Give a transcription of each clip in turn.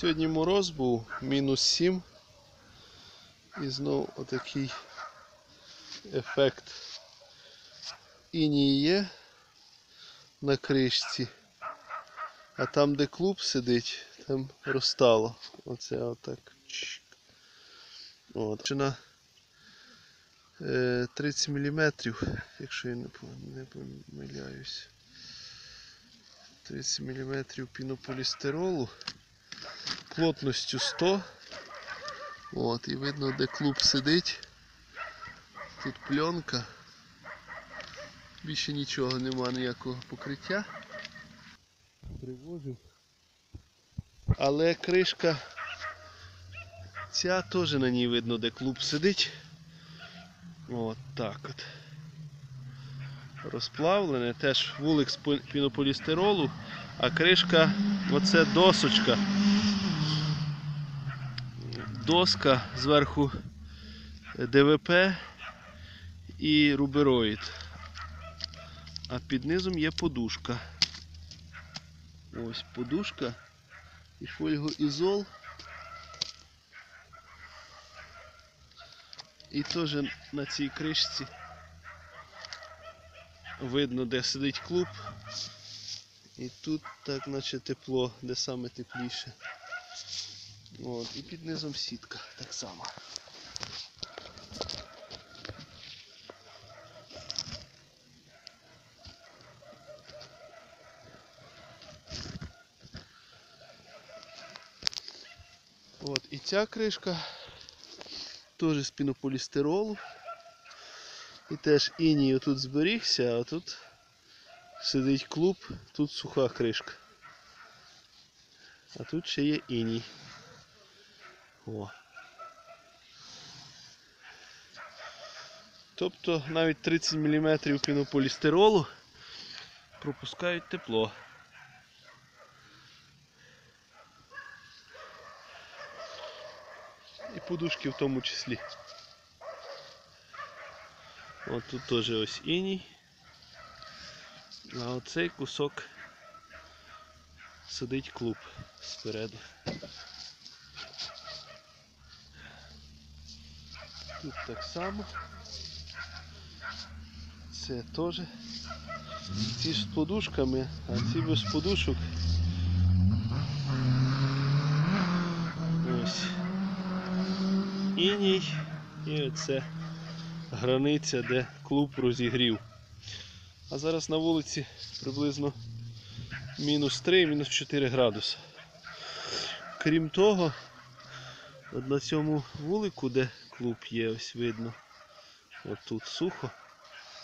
Сьогодні мороз був мінус 7. І знов отакий ефект інії на кришці. А там, де клуб сидить, там розтало. Оце отак. От. Шина е, 30 мм, якщо я не помиляюсь. 30 мм пінополістиролу плотністю 100. От, і видно, де клуб сидить. Тут пленка. Більше нічого нема ніякого покриття. Привожив. Але кришка ця теж на ній видно, де клуб сидить. От так от. Розплавлене, теж вулик з пінополістиролу, а кришка оце досочка. Доска зверху ДВП і рубероїд. А під низом є подушка. Ось подушка і фольгоізол. І теж на цій кришці видно, де сидить клуб. І тут так наче тепло, де саме тепліше. От, і під низом сітка так само. От, і ця кришка теж з пінополістиролу. І теж іній тут зберігся, а тут сидить клуб, тут суха кришка. А тут ще є іній. О. Тобто навіть 30 мм пінополістиролу пропускають тепло. І подушки в тому числі. От тут теж ось іній. А оцей кусок сидить клуб спереду. Тут так само. Це теж. Ці з подушками, а ці без подушок. Ось. Іній і оце границя, де клуб розігрів. А зараз на вулиці приблизно мінус 3, мінус 4 градуси. Крім того, на цьому вулику, де клуб є, ось видно. От тут сухо.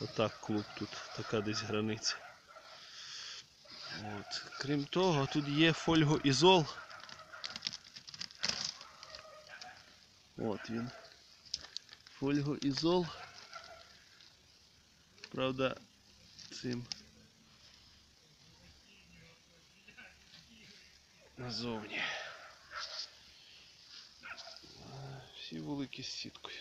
Отак клуб тут, така десь границя. От. Крім того, тут є фольгоізол. От він. Фольгоізол. Правда, цим назовні. Всі великі з сіткою.